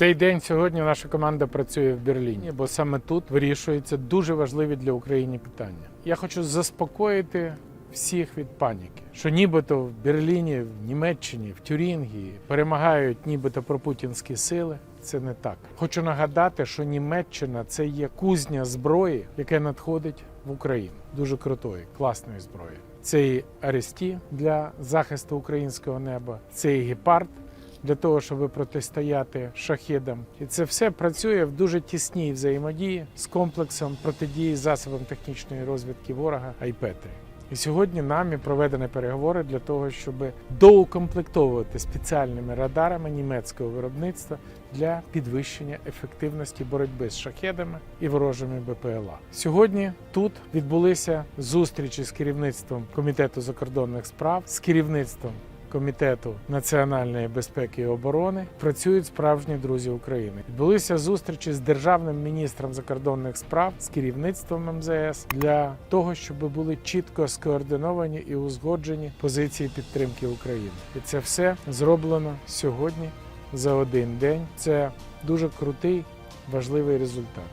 цей день сьогодні наша команда працює в Берліні, бо саме тут вирішуються дуже важливі для України питання. Я хочу заспокоїти всіх від паніки, що нібито в Берліні, в Німеччині, в Тюрінгії перемагають нібито пропутінські сили. Це не так. Хочу нагадати, що Німеччина це є кузня зброї, яка надходить в Україну. Дуже крутої, класної зброї. Це і Аресті для захисту українського неба, це і гепард для того, щоб протистояти шахедам. І це все працює в дуже тісній взаємодії з комплексом протидії засобам технічної розвідки ворога Айпетри. І сьогодні нами проведені переговори для того, щоб доукомплектовувати спеціальними радарами німецького виробництва для підвищення ефективності боротьби з шахедами і ворожими БПЛА. Сьогодні тут відбулися зустрічі з керівництвом комітету закордонних справ, з керівництвом Комітету національної безпеки і оборони працюють справжні друзі України. Відбулися зустрічі з державним міністром закордонних справ з керівництвом МЗС для того, щоб були чітко скоординовані і узгоджені позиції підтримки України. І це все зроблено сьогодні за один день. Це дуже крутий важливий результат.